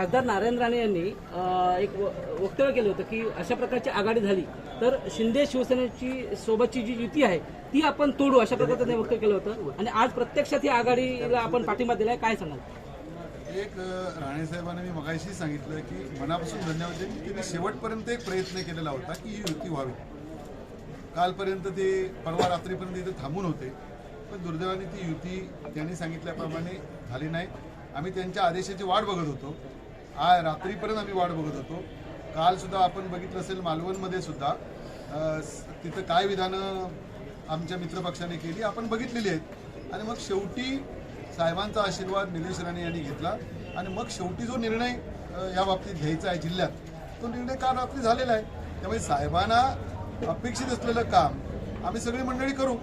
खासदार नारायण राणे यांनी एक व- वक्तव्य केलं होतं की अशा प्रकारची आघाडी झाली तर शिंदे शिवसेनेची सोबतची जी युती आहे ती आपण तोडू अशा प्रकारचं त्यांनी वक्तव्य केलं होतं. आणि आज प्रत्यक्षात ही आघाडीला आपण पाठिंबा दिलाय काय सांगाल? एक राणे राणेसाहेबांनी मी मगाशी सांगितलं की मनापासून धन्यवाद देईन की त्यांनी शेवटपर्यंत एक प्रयत्न केलेला होता की ही युती व्हावी. कालपर्यंत ते परवा रात्रीपर्यंत इथे थांबून होते पण दुर्दैवाने ती युती त्यांनी सांगितल्याप्रमाणे झाली नाही. आम्ही त्यांच्या आदेशाची वाट बघत होतो. आ रात्रीपर्यंत आम्ही वाट बघत होतो. कालसुद्धा आपण बघितलं असेल मालवणमध्ये सुद्धा. तिथं काय विधानं आमच्या मित्रपक्षाने केली आपण बघितलेली आहेत. आणि मग शेवटी साहेबांचा आशीर्वाद निलेश राणे यांनी घेतला. आणि मग शेवटी जो निर्णय या बाबतीत घ्यायचा आहे जिल्ह्यात तो निर्णय काल रात्री झालेला आहे. त्यामुळे साहेबांना अपेक्षित असलेलं काम आम्ही सगळी मंडळी करू.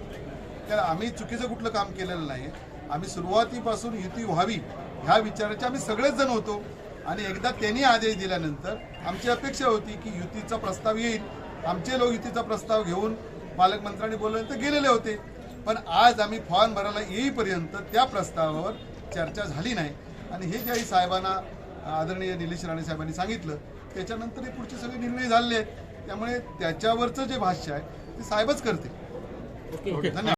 कारण आम्ही चुकीचं कुठलं काम केलेलं नाही आम्ही सुरुवातीपासून युती व्हावी ह्या विचाराचे आम्ही सगळेच जण होतो. आणि एकदा त्यांनी आदेश दिल्यानंतर आमची अपेक्षा होती की युतीचा प्रस्ताव येईल. आमचे लोक युतीचा प्रस्ताव घेऊन पालकमंत्र्यांनी बोलल्यानंतर गेलेले होते. पण आज आम्ही फॉर्म भरायला येईपर्यंत त्या प्रस्तावावर चर्चा झाली नाही. आणि हे ज्याही साहेबांना आदरणीय निलेश राणे साहेबांनी सांगितलं त्याच्यानंतर हे पुढचे सगळे निर्णय झालेले आहेत त्यामुळे त्याच्यावरचं जे भाष्य आहे ते साहेबच करते ओके. धन्यवाद.